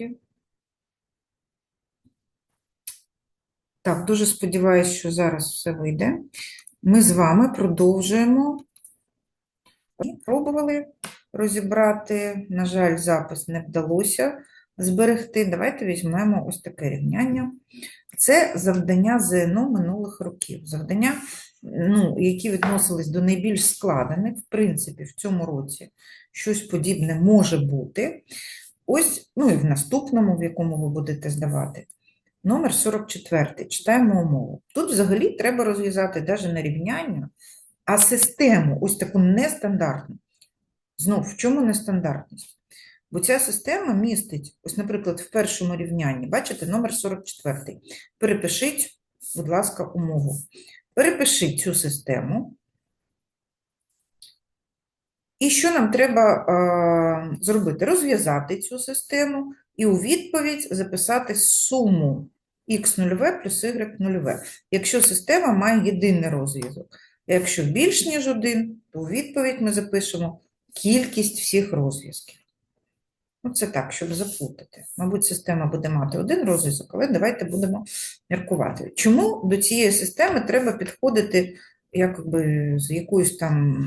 роботі. Так, дуже сподіваюся, що зараз все вийде. Ми з вами продовжуємо. Пробували розібрати. На жаль, запис не вдалося зберегти. Давайте візьмемо ось таке рівняння. Це завдання ЗНО минулих років. Завдання, ну, які відносились до найбільш складених, в принципі, в цьому році щось подібне може бути. Ось, ну і в наступному, в якому ви будете здавати. Номер 44. Читаємо умову. Тут взагалі треба розв'язати навіть не рівняння, а систему, ось таку нестандартну. Знов, в чому нестандартність? Бо ця система містить, ось, наприклад, в першому рівнянні, бачите, номер 44. Перепишіть, будь ласка, умову. Перепишіть цю систему. І що нам треба е, зробити? Розв'язати цю систему і у відповідь записати суму х0 плюс y0, якщо система має єдиний розв'язок. Якщо більш ніж один, то у відповідь ми запишемо кількість всіх розв'язків. Ну, це так, щоб заплутати. Мабуть, система буде мати один розв'язок, але давайте будемо міркувати. Чому до цієї системи треба підходити якби, з якоюсь там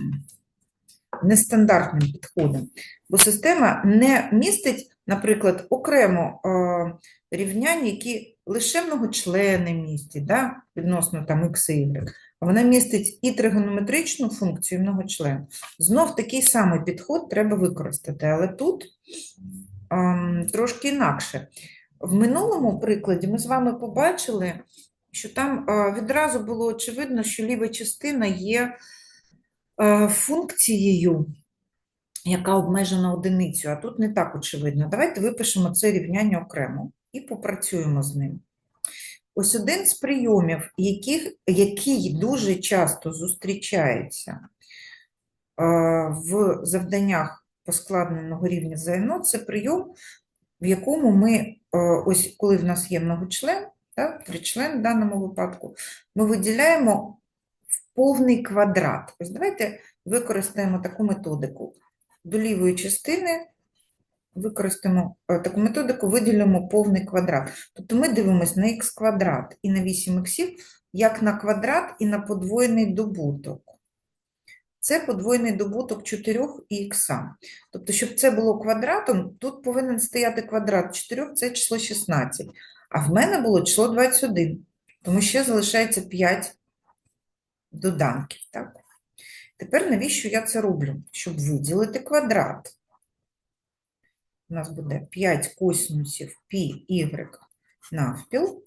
нестандартним підходом? Бо система не містить, наприклад, окремо е, рівнянь, які лише многочлени містять, да, відносно там x і y, вона містить і тригонометричну функцію, і многочлен. Знов такий самий підход треба використати, але тут ем, трошки інакше. В минулому прикладі ми з вами побачили, що там е, відразу було очевидно, що ліва частина є функцією, яка обмежена одиницю, а тут не так очевидно. Давайте випишемо це рівняння окремо і попрацюємо з ним. Ось один з прийомів, яких, який дуже часто зустрічається е, в завданнях поскладненого рівня ЗНО, це прийом, в якому ми, е, ось коли в нас є многочлен, так, тричлен в даному випадку, ми виділяємо повний квадрат. Ось давайте використаємо таку методику. До лівої частини використаємо е, таку методику, виділимо повний квадрат. Тобто ми дивимося на х квадрат і на 8 х як на квадрат і на подвоєний добуток. Це подвоєний добуток 4 і х. Тобто, щоб це було квадратом, тут повинен стояти квадрат 4, це число 16. А в мене було число 21, тому ще залишається 5 доданків. Так? Тепер навіщо я це роблю? Щоб виділити квадрат. У нас буде 5 косинусів π y навпіл,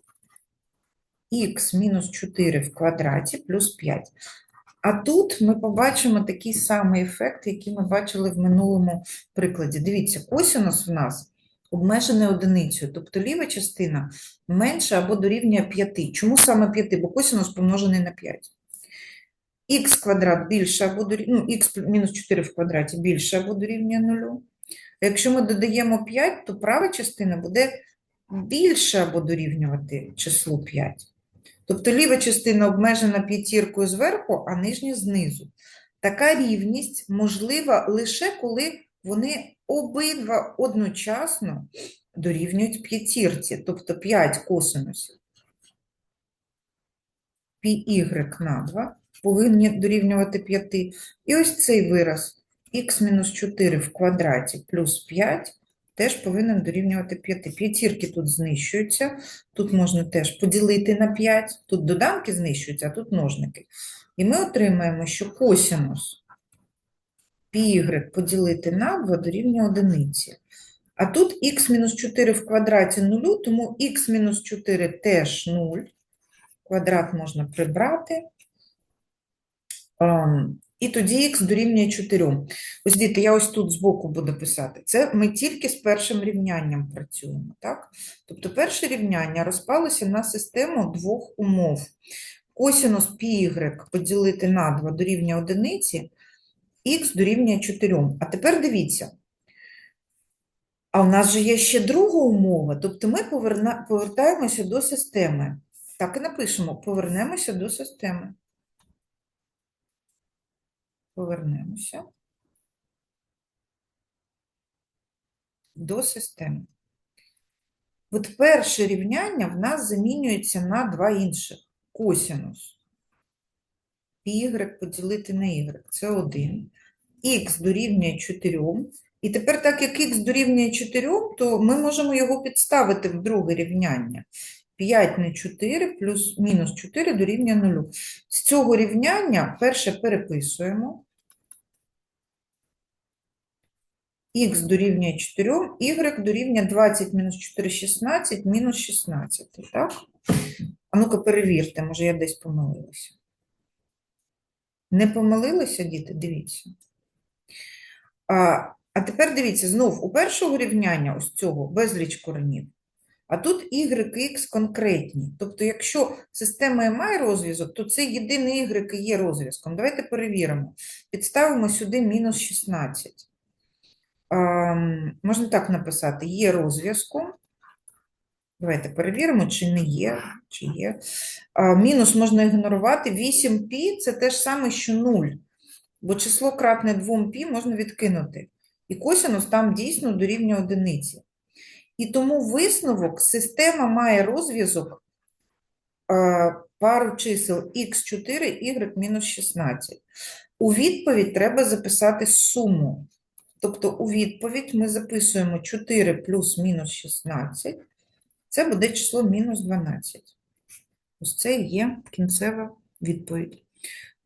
х мінус 4 в квадраті плюс 5. А тут ми побачимо такий самий ефект, який ми бачили в минулому прикладі. Дивіться, косинус в нас обмежений одиницею, тобто ліва частина менша або дорівнює 5. Чому саме 5? Бо косинус помножений на 5. Х квадрат більше або дорівнює, ну, х мінус 4 в квадраті більше або дорівнює 0. Якщо ми додаємо 5, то права частина буде більше або дорівнювати числу 5. Тобто ліва частина обмежена п'ятіркою зверху, а нижня знизу. Така рівність можлива лише коли вони обидва одночасно дорівнюють п'ятірці, тобто 5 косинусів πy на 2 повинні дорівнювати 5. І ось цей вираз х-4 в квадраті плюс 5 теж повинен дорівнювати 5. П'ятірки тут знищуються, тут можна теж поділити на 5, тут доданки знищуються, а тут множники. І ми отримаємо, що косинус πy поділити на 2 дорівнює одиниці. А тут х-4 в квадраті 0, тому х-4 теж 0. Квадрат можна прибрати. І тоді х дорівнює 4. Ось діти, я ось тут збоку буду писати. Це ми тільки з першим рівнянням працюємо. так? Тобто перше рівняння розпалося на систему двох умов. Косинус πy поділити на 2 дорівнює одиниці, х дорівнює 4. А тепер дивіться. А у нас же є ще друга умова, тобто ми повертаємося до системи. Так і напишемо: повернемося до системи. Повернемося до системи. От перше рівняння в нас замінюється на два інших. Косінус. y поділити на y. Це 1. х дорівнює 4. І тепер, так як х дорівнює 4, то ми можемо його підставити в друге рівняння. 5 на 4 плюс мінус 4 дорівнює 0. З цього рівняння перше переписуємо. Х дорівнює 4, y дорівнює 20 мінус 4 – 16, мінус 16, так? А ну-ка перевірте, може я десь помилилася. Не помилилися, діти? Дивіться. А, а тепер дивіться, знов у першого рівняння ось цього безліч коренів, а тут y x конкретні. Тобто, якщо система має розв'язок, то це єдиний y і є розв'язком. Давайте перевіримо. Підставимо сюди мінус 16. Можна так написати: є розв'язком. Давайте перевіримо, чи не є, чи є. Мінус можна ігнорувати. 8π це те ж саме, що 0. Бо число кратне 2π можна відкинути. І косинус там дійсно дорівнює одиниці. І тому висновок система має розв'язок пару чисел х4, y мінус 16. У відповідь треба записати суму. Тобто у відповідь ми записуємо 4 плюс мінус 16. Це буде число мінус 12. Ось це є кінцева відповідь.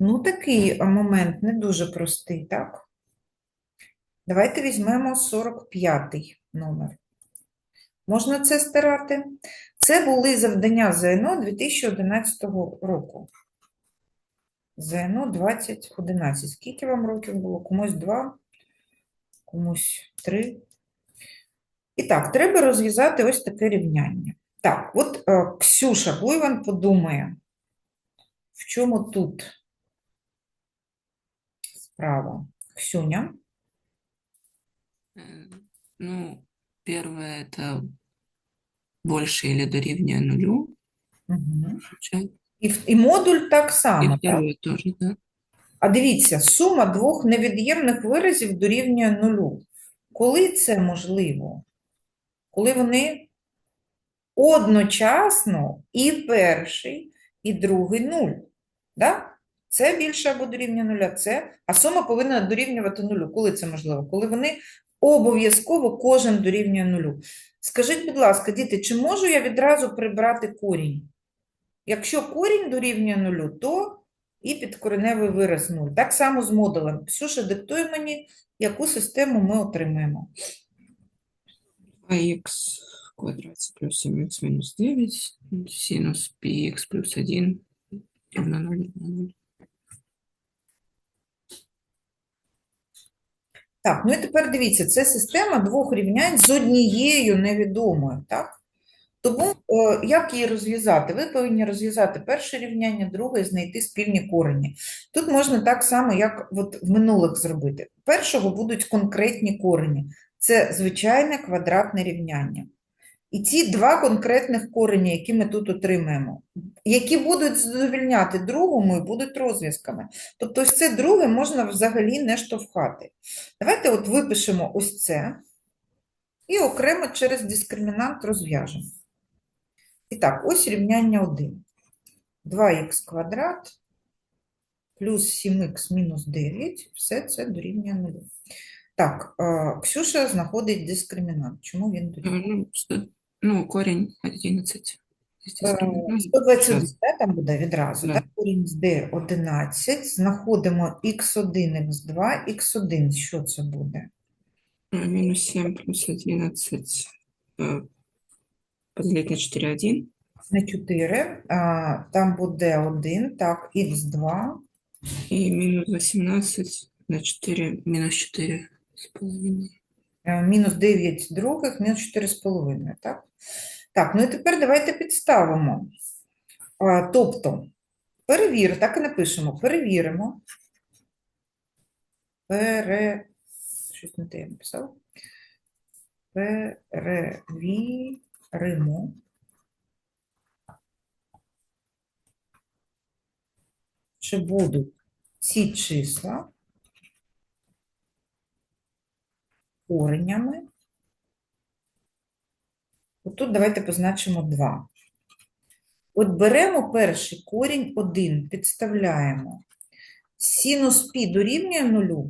Ну, такий момент не дуже простий, так? Давайте візьмемо 45-й номер. Можна це стирати? Це були завдання ЗНО 2011 року. ЗНО 2011. Скільки вам років було? Комусь 2, комусь 3. І так, треба розв'язати ось таке рівняння. Так, от е, Ксюша Гуйван подумає, в чому тут справа? Ксюня? Э, Ну, первое это больше или дорівнює нулю, Угу. включать. І, в- і модуль так І само, так? второе тоже, да. А дивіться, сума двох невід'ємних виразів дорівнює нулю. Коли це можливо? Коли вони одночасно і перший, і другий нуль. Да? Це більше або дорівнює нуля, це, а сума повинна дорівнювати нулю. Коли це можливо? Коли вони обов'язково кожен дорівнює нулю. Скажіть, будь ласка, діти, чи можу я відразу прибрати корінь? Якщо корінь дорівнює нулю, то і підкореневий вираз 0. Так само з модулем. Ксюша, диктуй мені, яку систему ми отримаємо. 2х квадраті плюс 7х мінус 9, синус πx плюс 1 равно 0, равно 0. Так, ну і тепер дивіться, це система двох рівнянь з однією невідомою, так? Тому е, як її розв'язати? Ви повинні розв'язати перше рівняння, друге і знайти спільні корені. Тут можна так само, як от в минулих зробити. Першого будуть конкретні корені. Це звичайне квадратне рівняння. І ці два конкретних корені, які ми тут отримаємо, які будуть задовільняти другому і будуть розв'язками. Тобто ось це друге можна взагалі не штовхати. Давайте от випишемо ось це і окремо через дискримінант розв'яжемо. І так, ось рівняння 1. 2х квадрат плюс 7х мінус 9, все це дорівнює 0. Так, е, Ксюша знаходить дискримінант. Чому він дорівнює? Ну, сто- ну, 11. Естественно. Ну, 121, да, там буде відразу. Да. Так, корінь з d 11. Знаходимо х1, х2, х1. Що це буде? Э, Минус 7 плюс 11 поделить на 4, 1. На 4. А, там буде 1, так, х2. И минус 18 на 4, минус 4 с половиной. Е, Мінус 9 других, мінус 4,5, так? Так, ну і тепер давайте підставимо. А, тобто, перевір, так і напишемо, перевіримо. Пере... Щось не те я написав. Перевіримо. Чи будуть ці числа коренями Отут давайте позначимо 2. От беремо перший корінь 1, підставляємо. Синус пі дорівнює 0.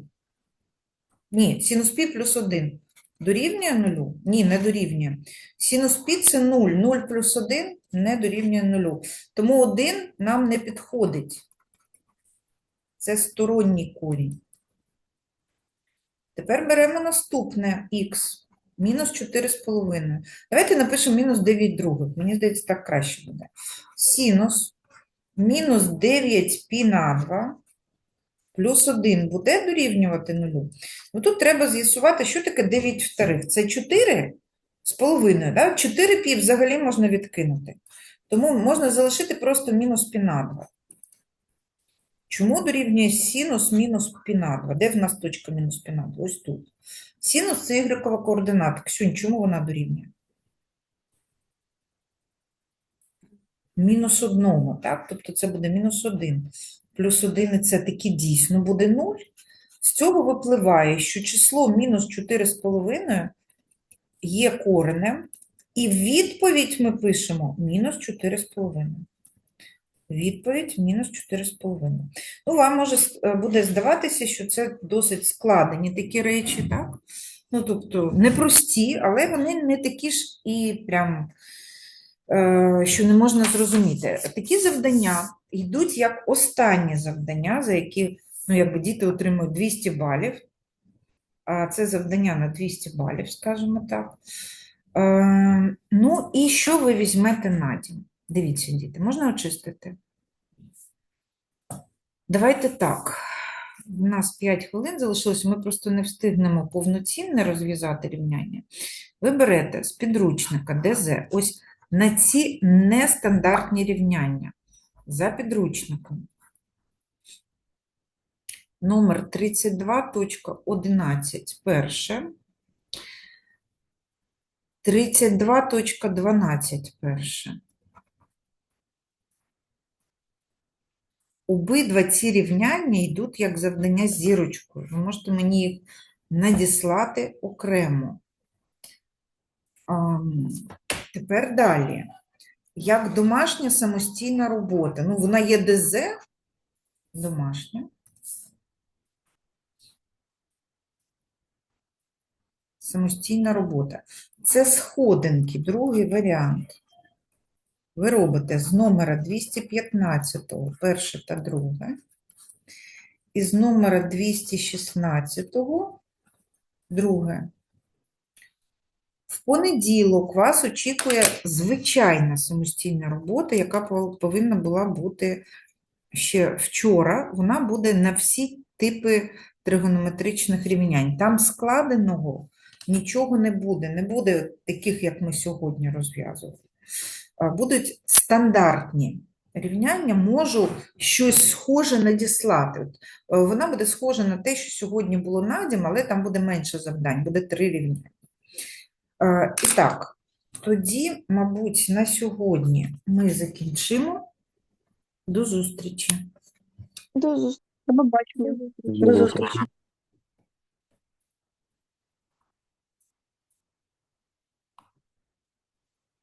Ні, синус пі плюс 1 дорівнює 0? Ні, не дорівнює. Синус пі це 0. 0 плюс 1 не дорівнює 0. Тому 1 нам не підходить. Це сторонній корінь. Тепер беремо наступне х. Мінус 4,5. Давайте напишемо мінус 9 других. Мені здається, так краще буде. Синус мінус 9 пі на 2 плюс 1 буде дорівнювати 0. Ну тут треба з'ясувати, що таке 9 вторих. Це 4 з половиною. Да? 4 пі взагалі можна відкинути. Тому можна залишити просто мінус пі на 2. Чому дорівнює синус мінус пі на 2? Де в нас точка мінус пі на 2? Ось тут. Синус це ігрекова координата. Ксюнь, чому вона дорівнює? Мінус одному, так? Тобто це буде мінус 1. Плюс 1 це таки дійсно буде 0. З цього випливає, що число мінус 4,5 є коренем, і відповідь ми пишемо мінус 4,5. Відповідь мінус 4,5. Ну, вам може е, буде здаватися, що це досить складені такі речі, так? Ну, тобто, непрості, але вони не такі ж і прям, е, що не можна зрозуміти. Такі завдання йдуть як останні завдання, за які ну, якби діти отримують 200 балів. А це завдання на 200 балів, скажімо так. Е, ну, і що ви візьмете на дім? Дивіться, діти, можна очистити? Давайте так. У нас 5 хвилин залишилось, ми просто не встигнемо повноцінно розв'язати рівняння. Ви берете з підручника ДЗ ось на ці нестандартні рівняння за підручником. Номер 32.11 перше. 32.12 перше. Обидва ці рівняння йдуть як завдання з зірочкою. Ви можете мені їх надіслати окремо. Тепер далі. Як домашня самостійна робота. Ну, вона є ДЗ, домашня. Самостійна робота. Це сходинки, другий варіант. Ви робите з номера 215, перше та друге, і з номера 216, друге. В понеділок вас очікує звичайна самостійна робота, яка повинна була бути ще вчора. Вона буде на всі типи тригонометричних рівнянь. Там складеного нічого не буде. Не буде таких, як ми сьогодні розв'язували. Будуть стандартні рівняння, можу щось схоже надіслати. Е, Вона буде схожа на те, що сьогодні було надім, але там буде менше завдань, буде три рівняння. Е, І так, тоді, мабуть, на сьогодні ми закінчимо. До зустрічі. До зустрічі. До побачення. До зустрічі.